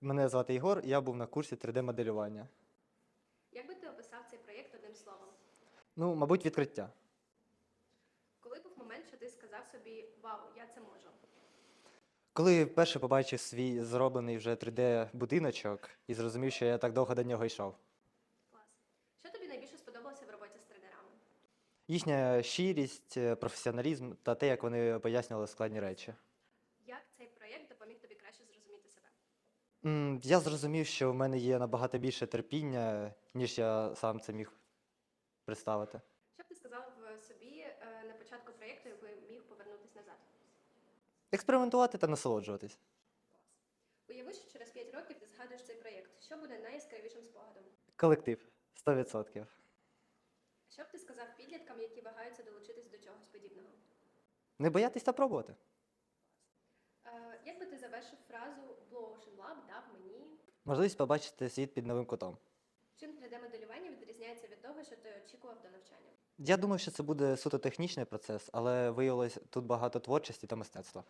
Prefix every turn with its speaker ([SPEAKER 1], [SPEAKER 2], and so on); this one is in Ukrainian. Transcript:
[SPEAKER 1] Мене звати Ігор, я був на курсі 3D-моделювання.
[SPEAKER 2] Як би ти описав цей проєкт одним словом?
[SPEAKER 1] Ну, мабуть, відкриття.
[SPEAKER 2] Коли був момент, що ти сказав собі Вау, я це можу?
[SPEAKER 1] Коли вперше побачив свій зроблений вже 3D-будиночок і зрозумів, що я так довго до нього йшов.
[SPEAKER 2] Клас. Що тобі найбільше сподобалося в роботі з тренерами?
[SPEAKER 1] Їхня щирість, професіоналізм та те, як вони пояснювали складні речі.
[SPEAKER 2] Як цей проєкт допоміг тобі?
[SPEAKER 1] М, Я зрозумів, що в мене є набагато більше терпіння, ніж я сам це міг представити.
[SPEAKER 2] Що б ти сказав е, собі е, на початку проєкту, якби міг повернутися назад?
[SPEAKER 1] Експериментувати та насолоджуватись.
[SPEAKER 2] Уяви, що через 5 років ти згадуєш цей проєкт. Що буде найяскравішим спогадом?
[SPEAKER 1] Колектив 100%.
[SPEAKER 2] Що б ти сказав підліткам, які вагаються долучитись до чогось подібного?
[SPEAKER 1] Не боятись та пробувати.
[SPEAKER 2] Е, Як би ти завершив фразу
[SPEAKER 1] Можливість побачити світ під новим кутом.
[SPEAKER 2] Чим 3D-моделювання відрізняється від того, що ти очікував до навчання?
[SPEAKER 1] Я думав, що це буде суто технічний процес, але виявилось тут багато творчості та мистецтва.